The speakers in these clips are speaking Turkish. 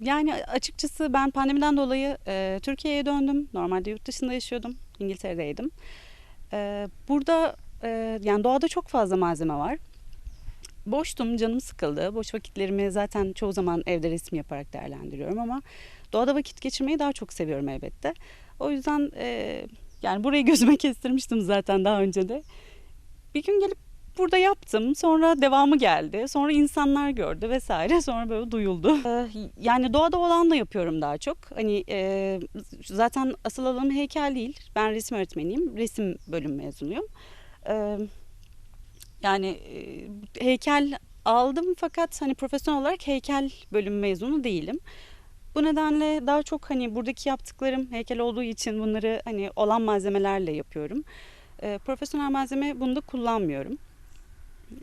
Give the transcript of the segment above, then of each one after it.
Yani açıkçası ben pandemiden dolayı e, Türkiye'ye döndüm. Normalde yurt dışında yaşıyordum. İngiltere'deydim. E, burada e, yani doğada çok fazla malzeme var. Boştum, canım sıkıldı. Boş vakitlerimi zaten çoğu zaman evde resim yaparak değerlendiriyorum ama doğada vakit geçirmeyi daha çok seviyorum elbette. O yüzden e, yani burayı gözüme kestirmiştim zaten daha önce de. Bir gün gelip burada yaptım. Sonra devamı geldi. Sonra insanlar gördü vesaire. Sonra böyle duyuldu. Ee, Yani doğada olanla yapıyorum daha çok. Hani e, zaten asıl alanım heykel değil. Ben resim öğretmeniyim. Resim bölüm mezunuyum. Ee, Yani e, heykel aldım fakat hani profesyonel olarak heykel bölüm mezunu değilim. Bu nedenle daha çok hani buradaki yaptıklarım heykel olduğu için bunları hani olan malzemelerle yapıyorum. Ee, profesyonel malzeme bunu da kullanmıyorum.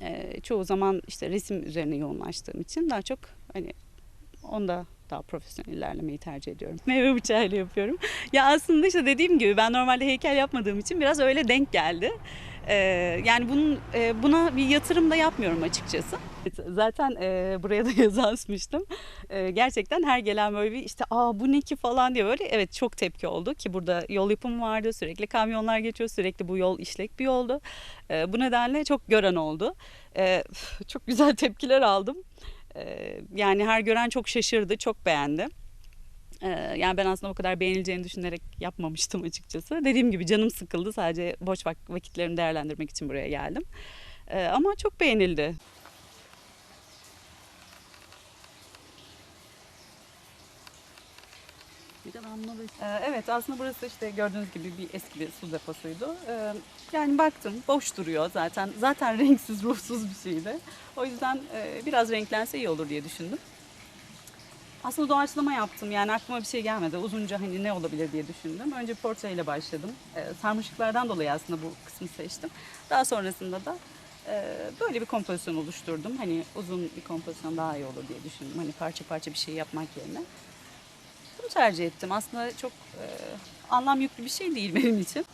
Ee, çoğu zaman işte resim üzerine yoğunlaştığım için daha çok hani onda daha profesyonel ilerlemeyi tercih ediyorum. Meyve bıçağıyla yapıyorum. Ya aslında işte dediğim gibi ben normalde heykel yapmadığım için biraz öyle denk geldi. Ee, yani bunun e, buna bir yatırım da yapmıyorum açıkçası. Zaten e, buraya da yazı. E, gerçekten her gelen böyle bir işte aa bu ne ki falan diye böyle evet çok tepki oldu ki burada yol yapımı vardı sürekli kamyonlar geçiyor sürekli bu yol işlek bir yoldu. Bu nedenle çok gören oldu. Çok güzel tepkiler aldım. Yani her gören çok şaşırdı çok beğendi. E, yani ben aslında o kadar beğenileceğini düşünerek yapmamıştım açıkçası. Dediğim gibi canım sıkıldı sadece boş vak- vakitlerimi değerlendirmek için buraya geldim. E, ama çok beğenildi. Ee, evet aslında burası işte gördüğünüz gibi bir eski bir su deposuydu. Ee, yani baktım boş duruyor zaten. Zaten renksiz ruhsuz bir şeydi. O yüzden e, biraz renklense iyi olur diye düşündüm. Aslında doğaçlama yaptım yani aklıma bir şey gelmedi. Uzunca hani ne olabilir diye düşündüm. Önce portreyle başladım. Ee, sarmaşıklardan dolayı aslında bu kısmı seçtim. Daha sonrasında da e, böyle bir kompozisyon oluşturdum. Hani uzun bir kompozisyon daha iyi olur diye düşündüm. Hani parça parça bir şey yapmak yerine. Bunu tercih ettim. Aslında çok e, anlam yüklü bir şey değil benim için.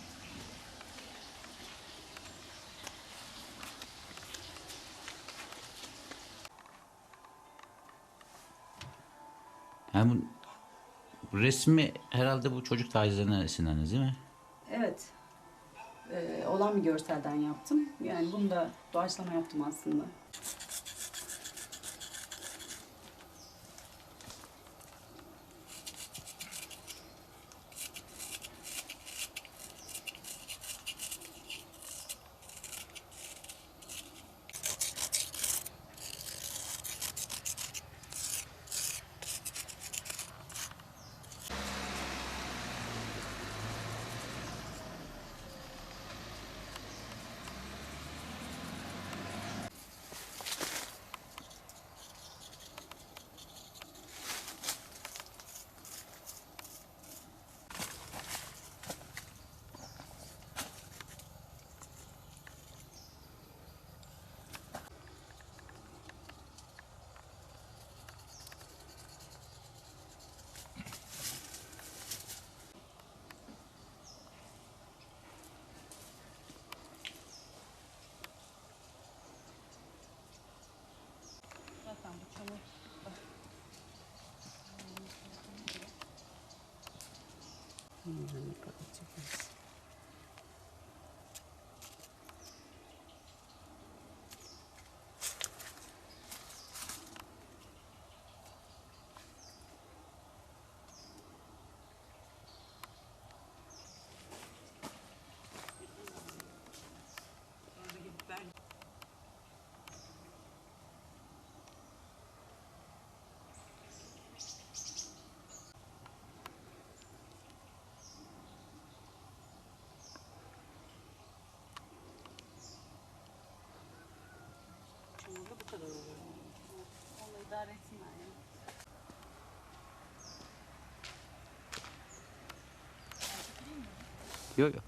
Yani resmi herhalde bu çocuk tacizlerine esinlendiniz değil mi? Evet. E, olan bir görselden yaptım. Yani bunu da doğaçlama yaptım aslında. 何か落ちます。diyor.